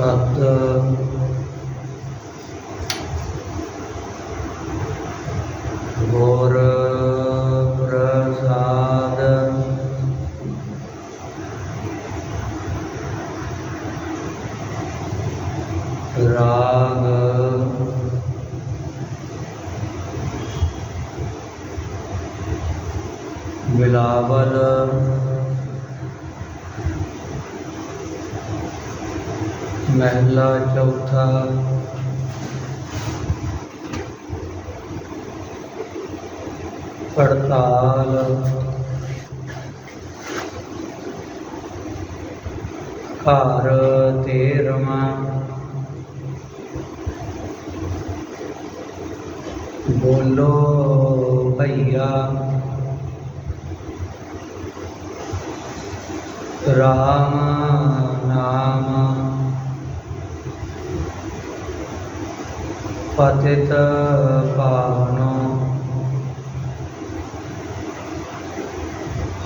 ਸਤ ਗੁਰ e, ਪ੍ਰਸਾਦ ਰਾਗ ਬਿਲਾਵਲ ਮਹਿਲਾ ਚੌਥਾ। ਪੜਤਾਲ। ਘਰ ਤੇਰਵਾਂ। ਬੋਲੋ ਭਈਆ। ਰਾਮ ਨਾਮ। ਪਤਿਤ ਪਾਵਨੋ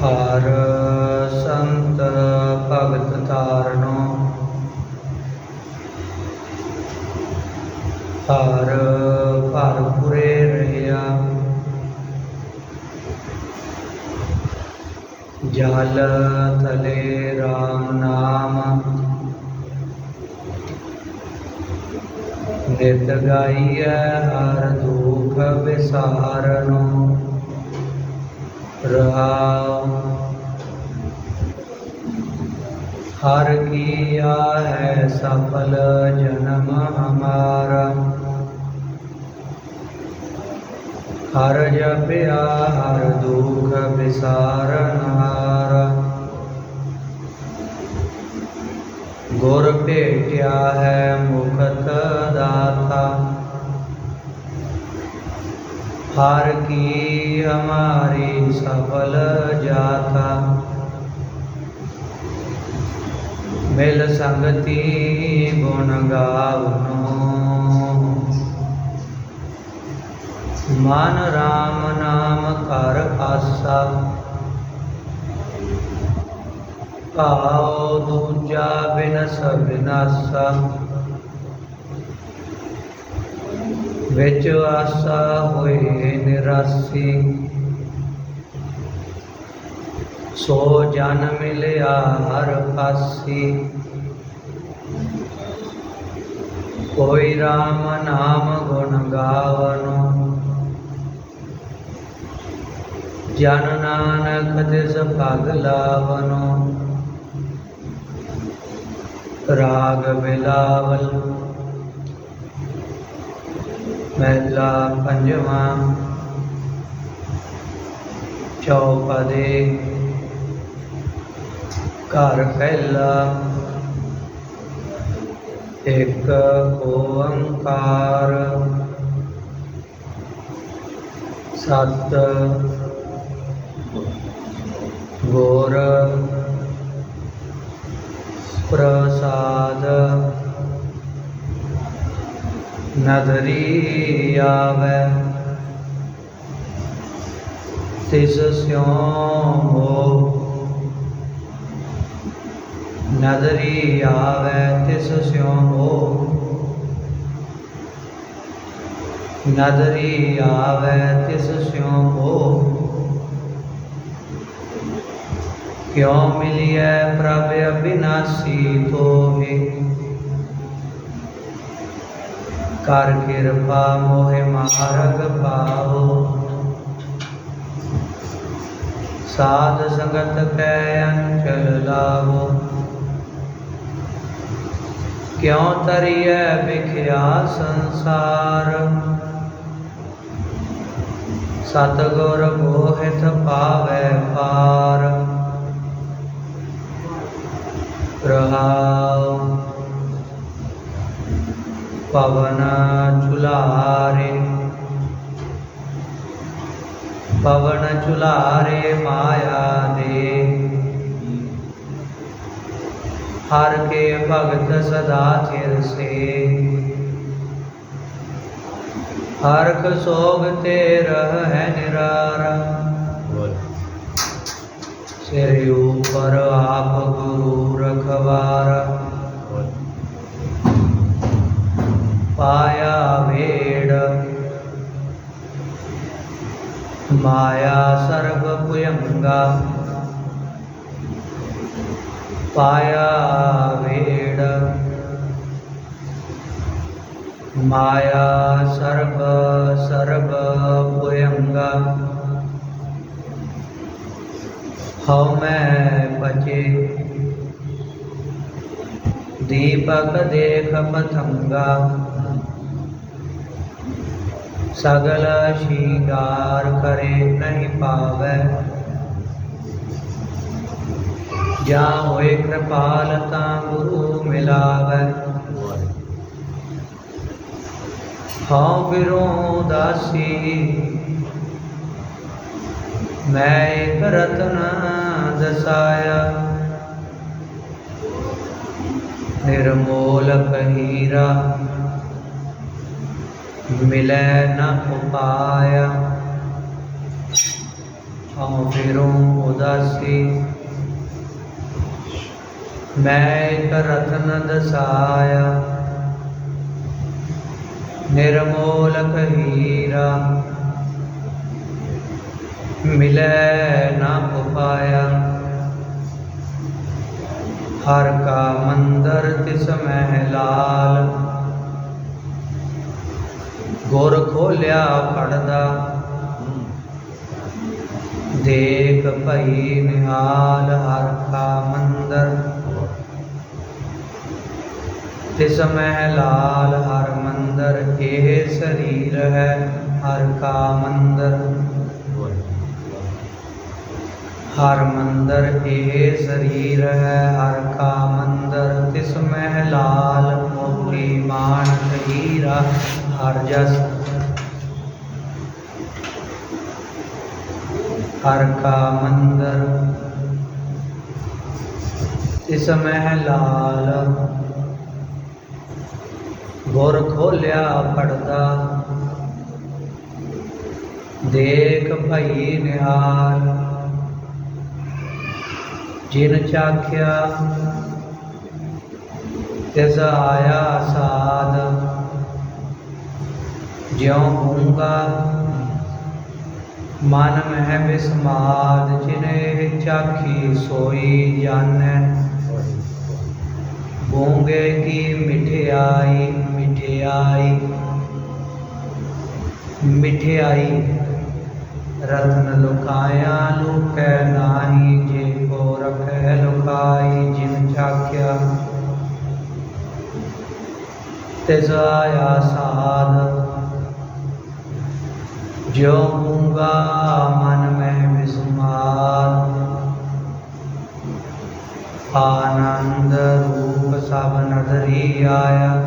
ਹਰ ਸੰਤ ਭਗਤ ਤਾਰਨੋ ਹਰ ਭਰਪੁਰੇ ਰਹਿਆ। ਜਲ ਥਲੇ RAM ਨਾਮ। ਨਿਤ ਗਾਈਐ ਹਰ ਦੁਖ ਵਿਸਾਰਨੋ। ਰਹਾਉ ਹਰ ਕੀਆ ਹੈ ਸਫਲ ਜਨਮ ਹਮਾਰਾ। ਹਰ ਜਪਿਆ ਹਰ ਦੁਖ ਵਿਸਾਰਨ ਹਾਰਾ। ਗੁਰ ਭੇਟਿਆ ਹੈ ਮੁਖਤ ਦਾਤਾ ਹਰ ਕੀ ਹਮਾਰੀ ਸਫਲ ਜਾਤਾ ਮਿਲ ਸੰਗਤੀ ਗੁਣ ਗਾਵਨੋ ਮਨ ਰਾਮ ਨਾਮ ਕਰ ਆਸਾ ਭਾਉ ਦੂਜਾ ਬਿਨਸ ਬਿਨਾਸਾ ਵਿੱਚ ਆਸਾ ਹੋਏ ਨਿਰਾਸੀ। ਸੋ ਜਨ ਮਿਲਿਆ ਹਰ ਪਾਸੀ। ਕੋਈ RAM ਨਾਮ ਗੁਣ ਗਾਵਨੋ। ਜਨ ਨਾਨਕ ਤਿਸ ਭਗ ਲਾਵਨੋ। ਰਾਗ ਬਿਲਾਵਲ ਮਹਿਲਾ ਪੰਜਵਾਂ। ਚੌਪਦੇ। ਘਰ ਪਹਿਲਾ। ਇੱਕ ਓੰਕਾਰ। ਸਤ। ਗੋਰ। ਪ੍ਰਸਾਦ। ਨਦਰੀ ਆਵੈ, ਤਿਸ ਸਿਉ ਹੋ। ਨਦਰੀ ਆਵੈ, ਤਿਸ ਸਿਉ ਹੋ। ਨਦਰੀ ਆਵੈ, ਤਿਸ ਸਿਉ ਹੋ। ਕਿਉ ਮਿਲਿਐ ਪ੍ਰਭ ਅਬਿਨਾਸੀ ਤੋਹਿ ਕਰ ਕਿਰਪਾ ਮੋਹਿ ਮਾਰਗ ਪਾਓ ਸਾਧ ਸੰਗਤ ਕੈ ਅੰਚਲ ਲਾਵੋ ਕਿਉ ਤਰੀਐ ਵਿਖਿਆ ਸੰਸਾਰ ਸਤਗੁਰ ਮੋਹਿਤ ਪਾਵੈ ਪਾਰ ਰਹਾਉ ਪਵਨ ਚੁਲਾਰੇ ਪਵਨ ਚੁਲਾਰੇ ਮਾਇਆ ਦੇ ਹਰ ਕੇ ਭਗਤ ਸਦਾ ਚਿਰ ਸੇ ਹਰਖ ਸੋਗ ਤੇ ਰਹ ਹੈ ਨਿਰਾਰਾ ਸਿਰ ਉਪਰ ਆਪ ਗੁਰੂ ਰਖਵਾਰਾ। ਪਾਇਆ ਵੇੜ, ਮਾਇਆ ਸਰਬ ਭੁਯੰਗਾ। ਪਾਇਆ ਵੇੜ, ਮਾਇਆ ਸਰਬ ਸਰਬ ਭੁਯੰਗਾ। ਹਉ ਮੈਂ ਬਚੇ ਦੀਪਕ ਦੇਖ ਪਥੰਗਾ ਸਗਲ ਸ਼ਿੰਗਾਰ ਕਰੇ ਨਹੀਂ ਪਾਵੈ। ਜਾਂ ਹੋਏ ਕਿਰਪਾਲ ਤਾਂ ਗੁਰੂ ਮਿਲਾਵੈ। ਹਉ ਫਿਰੋ ਦਾਸੀ, ਮੈਂ ਇੱਕ ਰਤਨ ਦਸਾਇਆ। ਨਿਰਮੋਲ ਹੀਰਾ ਮਿਲੈ ਨ ਉਪਾਇਆ। ਹਉ ਫਿਰੋ ਉਦਾਸੀ, ਮੈਂ ਇੱਕ ਰਤਨ ਦਸਾਇਆ। ਨਿਰਮੋਲ ਹੀਰਾ ਮਿਲੈ ਨਾ ਉਪਾਇਆ। ਹਰ ਕਾ ਮੰਦਰ ਤਿਸ ਮਹਿ ਲਾਲ। ਗੁਰ ਖੋਲਿਆ ਪੜਦਾ, ਦੇਖ ਭਈ ਨਿਹਾਲ ਹਰ ਕਾ ਮੰਦਰ। ਤਿਸ ਮਹਿ ਲਾਲ ਹਰ ਮੰਦਰ ਇਹ ਸਰੀਰ ਹੈ ਹਰ ਕਾ ਮੰਦਰ। ਹਰ ਮੰਦਰ ਇਹ ਸਰੀਰ ਹੈ ਹਰ ਕਾ ਮੰਦਰ ਤਿਸ ਮਹਿ ਲਾਲ ਮੋਤੀ ਮਾਨਕ ਹੀਰਾ ਹਰ ਜਸ ਹਰ ਕਾ ਮੰਦਰ ਤਿਸ ਮਹਿ ਲਾਲ ਗੁਰ ਖੋਲਿਆ ਪੜਦਾ ਦੇਖ ਭਈ ਨਿਹਾਲ ਜਿਨ ਚਾਖਿਆ ਤਿਸ ਆਇਆ ਸਾਧ ਜਿਉ ਹੂੰਗਾ ਮਨ ਮਹਿ ਬਿਸਮਾਦ ਜਿਨੇ ਚਾਖੀ ਸੋਈ ਜਾਣੈ ਗੂੰਗੇ ਕੀ ਮਿਠਿਆਈ ਮਿਠਿਆਈ ਮਿਠਿਆਈ ਰਤਨ ਲੁਕਾਇਆ ਲੁਕੈ ਨਾਹੀ ਜੇ ਕੋ ਰਖੈ ਲੁਕਾਈ ਜਿਨ ਚਾਖਿਆ ਤਿਸ ਸਾਧ। ਜੋ ਮੂੰਗਾ ਮਨ ਮੈਂ ਵਿਸਮਾਰ ਆਨੰਦ ਰੂਪ ਸਭ ਨਦਰੀ ਆਇਆ।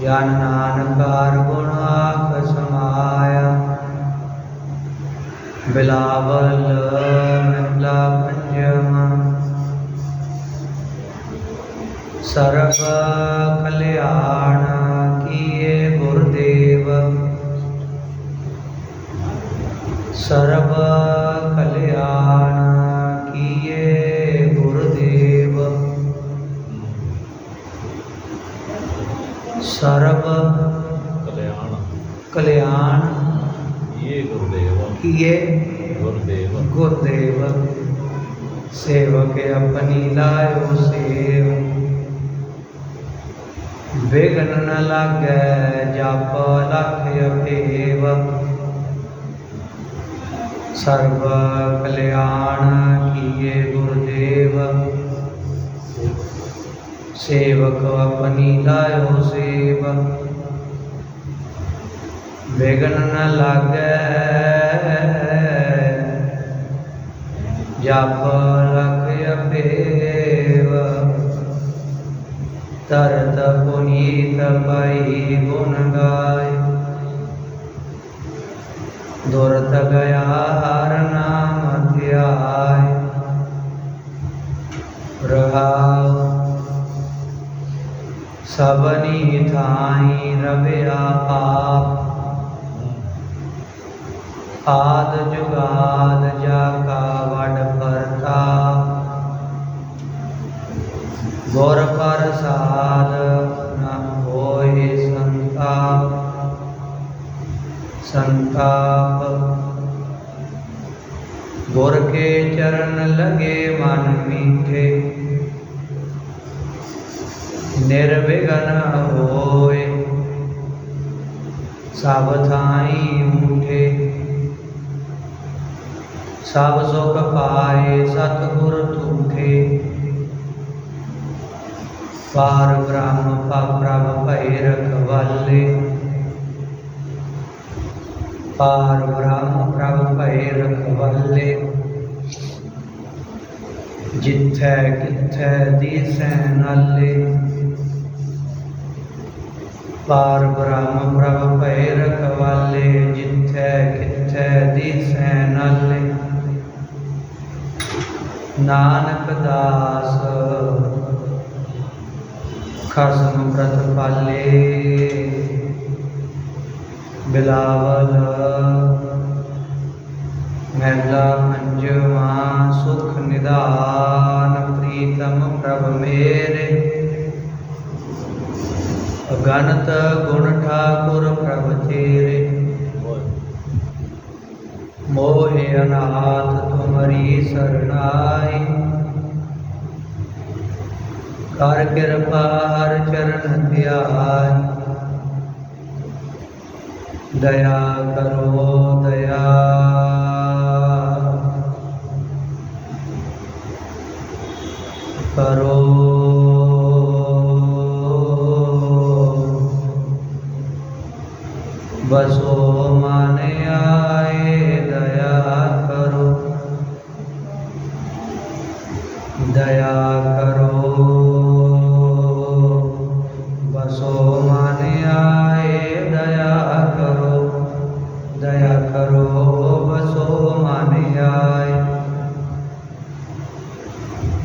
ਗਿਆਨ ਨਾਨਕਾਰ ਗੁਣ ਆਖ ਸਮਾਇਆ ਬਿਲਾਵਲ ਮਹਿਲਾ ਪੰਜਵਾ ਸਰਬ ਕਲਿਆਣ ਕੀਏ ਗੁਰਦੇਵ ਸਰਬ ਕਲਿਆਣ ਕੀਏ ਗੁਰਦੇਵ ਸਰਬ ਕਲਿਆਣ ਕਲਿਆਣ ਇਹ ਗੁਰਦੇਵ ਕੀਏ ਗੁਰਦੇਵ ਗੁਰਦੇਵ ਸੇਵਕ ਆਪਣੀ ਲਾਇਓ ਸੇਵ ਵਿਗਨ ਨ ਲਾਗੈ ਜਪ ਲਖ ਅਪੇਵ ਸਰਬ ਕਲਿਆਣ ਕੀਏ ਗੁਰਦੇਵ ਸੇਵਕ ਆਪਣੀ ਲਾਇਓ ਸੇਵ ਵਿਗਨ ਨ ਜਪ ਲਖ ਅਪੇਵ। ਤਰਤ ਪੁਨੀਤ ਪਈ ਗੁਣ ਗਾਏ ਦੁਰਤ ਗਿਆ ਹਰ ਨਾਮ ਧਿਆਏ ਰਹਾਉ ਸਬਨੀ ਥਾਈ ਰਵਿਆ ਆਪ। ਆਦ ਜੁਗਾਦ ਜਾ ਗੁਰ ਪ੍ਰਸਾਦ ਨਾ ਹੋਏ ਸੰਤਾਪ ਸੰਤਾਪ। ਗੁਰ ਕੇ ਚਰਨ ਲਗੇ ਮਨ ਮੀਠੇ। ਨਿਰਵਿਘਨ ਹੋਏ ਸਭ ਥਾਈ ਉਠੇ ਸਭ ਸੁਖ ਪਾਏ ਸਤਿਗੁਰ ਤੁਖੇ ਪਾਰ ਬ੍ਰਹਮ ਪਾ ਪ੍ਰਭ ਭੈ ਰਖਵਾਲੇ। ਪਾਰ ਬ੍ਰਹਮ ਪ੍ਰਭ ਭੈ ਰਖਵਾਲੇ। ਜਿੱਥੈ ਕਿਥੈ ਦੀਸੈ ਨਾਲੇ। ਪਾਰ ਬ੍ਰਹਮ ਪ੍ਰਭ ਭੈ ਰਖਵਾਲੇ, ਜਿੱਥੈ ਕਿਥੈ ਦੀਸੈ ਨਾਲੇ। ਨਾਨਕ ਦਾਸ ਖਸਮ ਪ੍ਰਤਪਾਲੇ ਬਿਲਾਵਲ, ਮਹਿਲਾ ਪੰਜਵਾ ਸੁਖ ਨਿਦਾਨ ਪ੍ਰੀਤਮ ਪ੍ਰਭ ਮੇਰੇ। ਅਗਨਤ ਗੁਣ ਠਾਕੁਰ ਪ੍ਰਭ ਤੇ ਦਇਆ ਕਰੋ।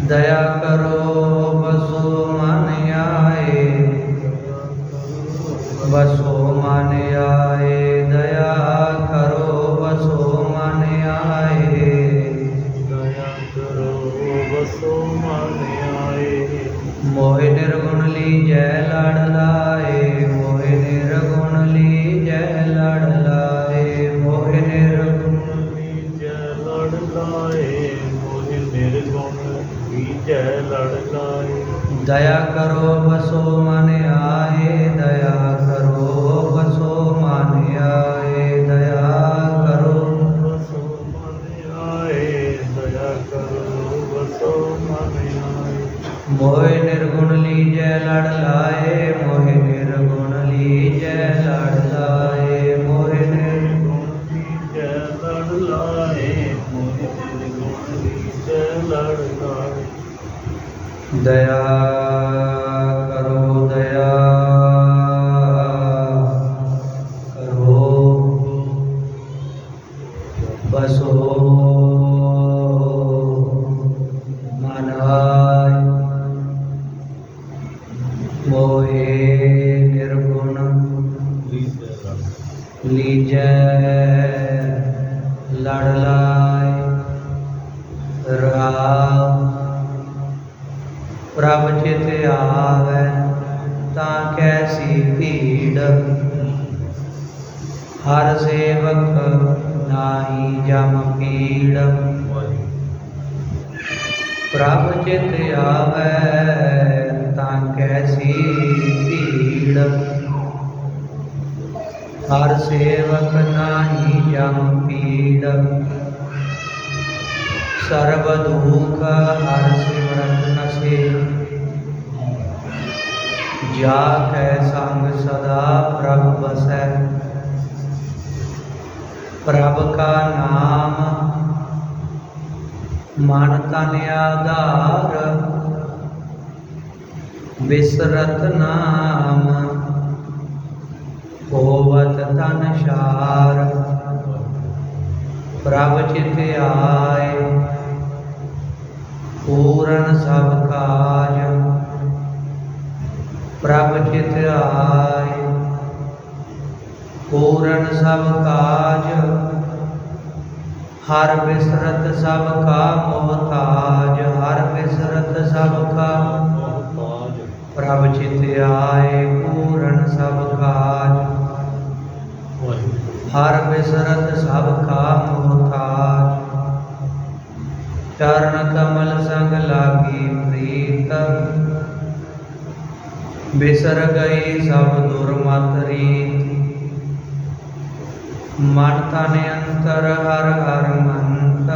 ਦਇਆ ਕਰੋ। ਲੀਜੈ, ਲੜ ਲਾਇ, ਰਾਮ। ਪ੍ਰਭ ਚਿਤ ਆਵੈ, ਤਾਂ ਕੈਸੀ ਭੀੜ? ਹਰ ਸੇਵਕ ਨਾਹੀ ਜਮ ਪੀੜ। ਪ੍ਰਭ ਚਿਤ ਆਵੈ, ਤਾਂ ਕੈਸੀ ਭੀੜ? ਹਰ ਸੇਵਕ ਨਾਹੀ ਜਮ ਪੀੜ। ਸਰਬ ਦੁਖ ਹਰ ਸਿਮਰਤ ਨਸੇ। ਜਾ ਕੈ ਸੰਗ ਸਦਾ ਪ੍ਰਭ ਬਸੈ ਪ੍ਰਭ ਕਾ ਨਾਮ ਮਨ ਤਨ ਆਧਾਰ। ਬਿਸਰਤ ਨਾਮ ਹੋਵਤ ਤਨ ਸ਼ਾਰ। ਪ੍ਰਭ ਚਿਤ ਆਏ, ਪੂਰਨ ਸਭ ਕਾਜ। ਪ੍ਰਭ ਚਿਤ ਆਏ, ਪੂਰਨ ਸਭ ਕਾਜ। ਹਰ ਬਿਸਰਤ ਸਭ ਕਾ ਮੋਹਤਾਜ ਹਰ ਬਿਸਰਤ ਸਭ ਕਾ ਪ੍ਰਭ ਚਿਤ ਆਏ, ਪੂਰਨ ਸਭ ਹਰ ਬਿਸਰਤ ਸਭ ਕਾ ਮੋਹਤਾਜ ਚਰਨ ਕਮਲ ਸੰਗ ਲਾਗੀ ਪ੍ਰੀਤ ਬਿਸਰ ਗਈ ਸਭ ਦੁਰਮਤ ਰੀਤ। ਮਨ ਤਨ ਅੰਤਰ ਹਰ ਹਰ ਮੰਤ।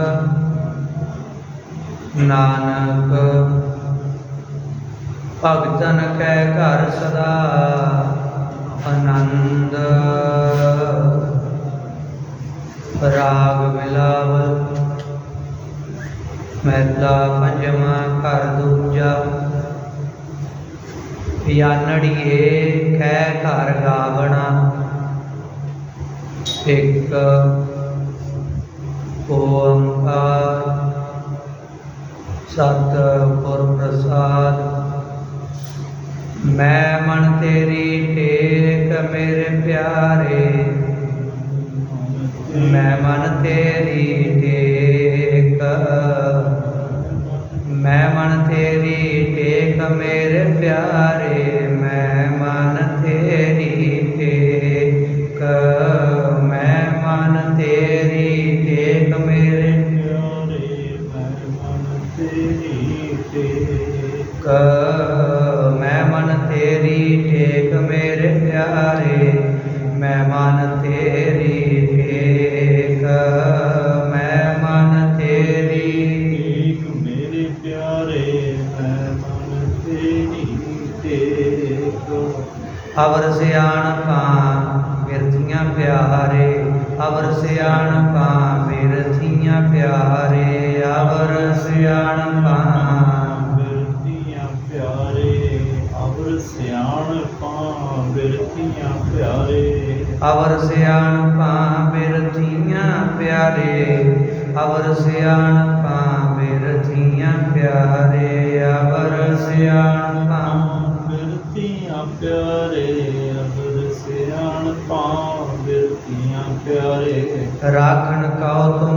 ਨਾਨਕ, ਭਗਤਨ ਕੈ ਘਰ ਸਦਾ ਆਨੰਦ ਰਾਗ ਮਿਲਾਵ ਮਹਿਲਾ ਪੰਜਵਾਂ ਘਰ ਦੂਜਾ। ਯਾਨੜੀਏ ਖੈ ਘਰ ਗਾਵਣਾ। ਇੱਕ ਓੰਕਾਰ। ਸਤ ਗੁਰ ਪ੍ਰਸਾਦ ਮੈਂ ਮਨ ਤੇਰੀ ਟੇਕ ਮੇਰੇ ਪਿਆਰੇ। ਮੈਂ ਮਨ ਤੇਰੀ ਟੇਕ। ਮੈਂ ਮਨ ਤੇਰੀ ਟੇਕ ਮੇਰੇ ਪਿਆਰੇ। ਬਿਰਥੀਆਂ ਪਿਆਰੇ। ਅਵਰ ਸਿਆਣ ਪਾ ਬਿਰਥੀਆਂ ਪਿਆਰੇ। ਅਵਰ ਸਿਆਣ ਪਾ ਬਿਰਥੀਆਂ ਪਿਆਰੇ। ਅਵਰ ਸਿਆਣ ਪਾ ਬਿਰਥੀਆਂ ਪਿਆਰੇ ਅਵਰ ਸਿਆਣ ਪਾ ਬਿਰਥੀਆਂ ਪਿਆਰੇ। ਰਾਖਣ ਕਉ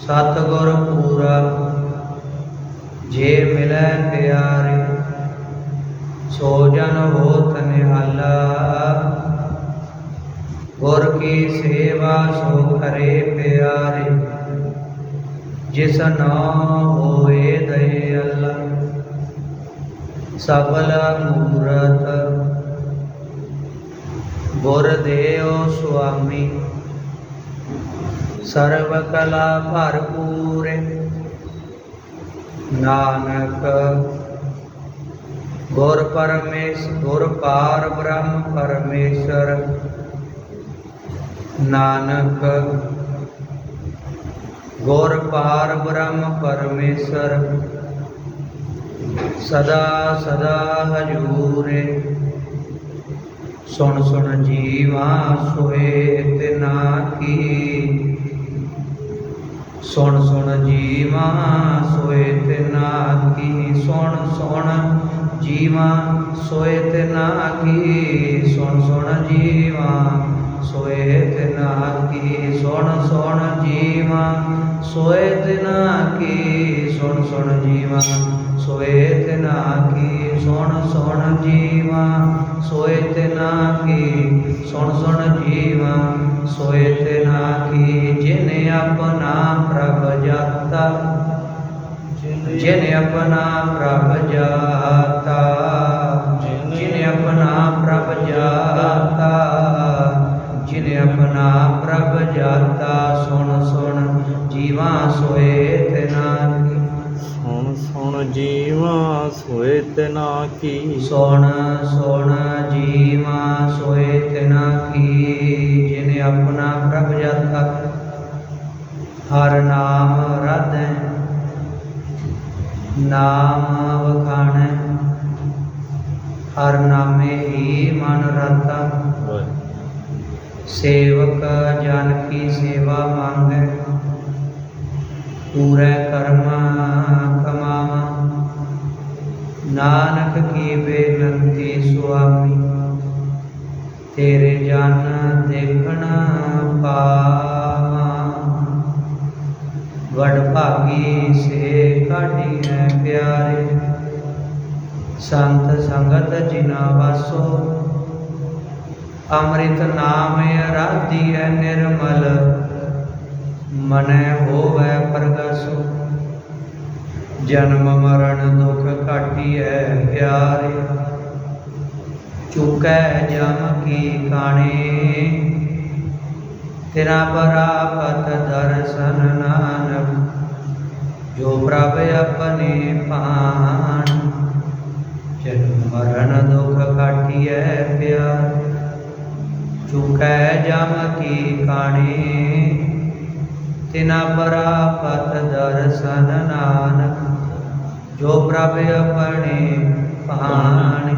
ਸਤਗੁਰ ਪੂਰਾ ਜੇ ਮਿਲੈ ਪਿਆਰੇ, ਸੋ ਜਨ ਹੋਤ ਨਿਹਾਲਾ। ਗੁਰ ਕੀ ਸੇਵਾ ਸੋ ਕਰੇ ਪਿਆਰੇ, ਜਿਸ ਨਾਮ ਹੋਏ ਦਇ ਅੱਲਾ ਸਬਲ ਮੂਰਤ, ਗੁਰ ਦੇਵ ਸੁਆਮੀ। ਸਰਬ ਕਲਾ ਭਰਪੂਰ। ਨਾਨਕ ਗੁਰ ਪਰਮੇਸ਼, ਗੁਰ ਪਾਰ ਬ੍ਰਹਮ ਪਰਮੇਸ਼ਰ। ਨਾਨਕ ਗੁਰ ਪਾਰ ਬ੍ਰਹਮ ਪਰਮੇਸ਼ਰ। ਸਦਾ ਸਦਾ ਹਜੂਰੇ। ਸੁਣ ਸੁਣ ਜੀਵਾ ਸੋਏ ਨਾ ਕੀ। ਸੁਣ ਸੁਣ ਜੀਵਾ, ਸੋਏ ਤਿਨਾ ਕੀ ਸੁਣ ਸੁਣ ਜੀਵਾ, ਸੋਏ ਤਿਨਾ ਕੀ ਸੁਣ ਸੁਣ ਜੀਵਾ, ਸੋਏ ਤਿਨਾ ਕੀ ਸੁਣ ਸੁਣ ਜੀਵਾ, ਸੋਏ ਤਿਨਾ ਕੀ ਸੁਣ ਸੁਣ ਜੀਵਾ, ਸੋਏ ਤਿਨਾ ਕੀ ਸੁਣ ਸੁਣ ਜੀਵਾ, ਸੋਏ ਤਿਨਾ ਕੀ ਸੁਣ ਸੁਣ ਜੀਵਾ ਸੋਏ ਤਿਨਾ ਕੀ ਜਿਨ ਆਪਣਾ ਪ੍ਰਭ ਜਾਤਾ ਜਿਨ ਆਪਣਾ ਪ੍ਰਭ ਜਾਤਾ ਜਿਨ ਆਪਣਾ ਪ੍ਰਭ ਜਾਤਾ ਜਿਨ ਆਪਣਾ ਪ੍ਰਭ ਜਾਤਾ ਸੁਣ ਸੁਣ ਜੀਵਾ ਸੋਏ ਤਿਨਾ ਕੀ। ਸੁਣ ਸੁਣ ਜੀਵਾ ਸੋਏ ਤਿਨਾ ਕੀ। ਸੁਣ ਸੁਣ ਜੀਵਾ ਸੋਏ ਤਿਨਾ ਕੀ ਜਿਨੇ ਆਪਣਾ ਪ੍ਰਭ ਜਾਤਾ ਹਰ ਨਾਮ ਰਧੈ ਨਾਮ ਵਖਾਣੈ ਹਰ ਨਾਮੇ ਹੀ ਮਨ ਰਤਾ ਸੇਵਕ ਜਨ ਕੀ ਸੇਵਾ ਮੰਗੈ ਪੂਰੇ ਕਰਮ ਕਮਾਵਾ। ਨਾਨਕ ਕੀ ਬੇਨੰਤੀ ਸੁਆਮੀ। ਤੇਰੇ ਜਨ ਦੇਖਣ ਪਾ ਵਡ ਭਾਗੀ ਸੇ ਕਾਢੀ ਹੈ ਪਿਆਰੇ। ਸੰਤ ਸੰਗਤ ਜਿਨਾ ਵਾਸੋ ਅੰਮ੍ਰਿਤ ਨਾਮ ਅਰਾਧੀਐ ਨਿਰਮਲ, ਮਨੈ ਹੋਵੈ ਪ੍ਰਗਾਸੋ। ਜਨਮ ਮਰਨ ਦੁਖ ਹੈ ਪਿਆਰੇ। ਚੁਕੈ ਜਮ ਕੀ ਕਾਣੇ ਤੇਰਾ ਬਰਾਪਤ ਦਰਸ਼ਨ ਨਾਨਕ, ਜੋ ਪ੍ਰਭ ਆਪਣੇ ਪਾਣ ਜਨਮ ਮਰਨ ਦੁਖ ਕਾਟੀਐ ਪਿਆਰ, ਚੁਕੈ ਜਮ ਕੀ ਕਾਣੇ। ਤਿਨਾ ਬਰਾਪਤ ਦਰਸ਼ਨ ਨਾਨਕ, ਜੋ ਪ੍ਰਭ ਆਪਣੇ ਪਾਣ